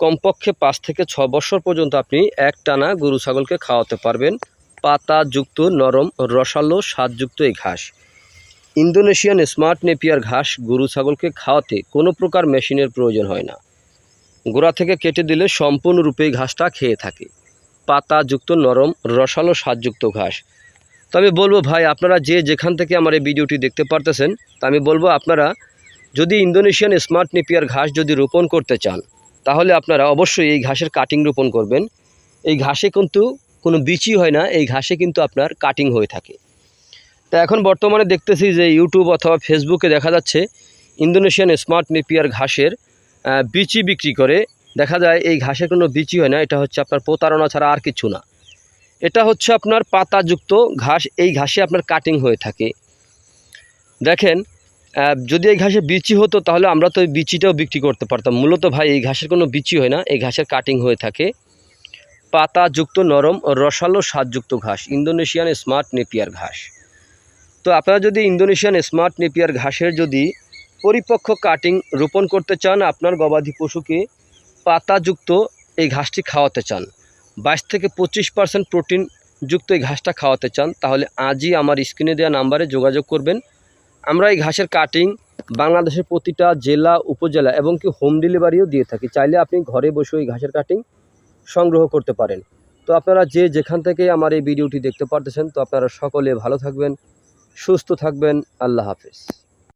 কমপক্ষে পাঁচ থেকে ছ বছর পর্যন্ত আপনি এক টানা গরু ছাগলকে খাওয়াতে পারবেন। পাতাযুক্ত নরম, রসালো, স্বাদযুক্ত এই ঘাস। ইন্দোনেশিয়ান স্মার্ট নেপিয়ার ঘাস গরু ছাগলকে খাওয়াতে কোনো প্রকার মেশিনের প্রয়োজন হয় না। গোড়া থেকে কেটে দিলে সম্পূর্ণরূপে ঘাসটা খেয়ে থাকে। পাতাযুক্ত নরম, রসালো, স্বাদযুক্ত ঘাস। তো আমি বলব ভাই, আপনারা যে যেখান থেকে আমার এই ভিডিওটি দেখতে পারতেছেন, তা আমি বলব আপনারা যদি ইন্দোনেশিয়ান স্মার্ট নেপিয়ার ঘাস যদি রোপণ করতে চান তাহলে আপনারা অবশ্যই এই ঘাসের কাটিং রোপণ করবেন। এই ঘাসে কিন্তু কোনো বিচি হয় না, এই ঘাসে কিন্তু আপনার কাটিং হয়ে থাকে। তা এখন বর্তমানে দেখতেছি যে ইউটিউব অথবা ফেসবুকে দেখা যাচ্ছে ইন্দোনেশিয়ান স্মার্ট নেপিয়ার ঘাসের বিচি বিক্রি করে। দেখা যায় এই ঘাসের কোনো বিচি হয় না, এটা হচ্ছে আপনার প্রতারণা ছাড়া আর কিছু না। এটা হচ্ছে আপনার পাতাযুক্ত ঘাস, এই ঘাসে আপনার কাটিং হয়ে থাকে। দেখেন যদি এই ঘাসে বিচি হতো, তাহলে আমরা তো এই বিচিটাও বিক্রি করতে পারতাম। মূলত ভাই, এই ঘাসের কোনো বিচি হয় না, এই ঘাসের কাটিং হয়ে থাকে। পাতাযুক্ত নরম রসালো স্বাদযুক্ত ঘাস, ইন্দোনেশিয়ান স্মার্ট নেপিয়ার ঘাস। তো আপনারা যদি ইন্দোনেশিয়ান স্মার্ট নেপিয়ার ঘাসের যদি পরিপক্ক কাটিং রোপণ করতে চান, আপনার গবাদি পশুকে পাতাযুক্ত এই ঘাসটি খাওয়াতে চান। বাইশ থেকে পঁচিশ পার্সেন্ট প্রোটিনযুক্ত এই ঘাসটা খাওয়াতে চান, তাহলে আজই আমার স্ক্রিনে দেওয়া নাম্বারে যোগাযোগ করবেন। আমরা এই ঘাসের কাটিং বাংলাদেশের প্রতিটা জেলা, উপজেলা এবং কি হোম ডেলিভারিও দিয়ে থাকি। চাইলে আপনি ঘরে বসে ওই ঘাসের কাটিং সংগ্রহ করতে পারেন। তো আপনারা যে যেখান থেকে আমার এই ভিডিওটি দেখতে পারতেছেন, তো আপনারা সকলে ভালো থাকবেন, সুস্থ থাকবেন। আল্লাহ হাফেজ।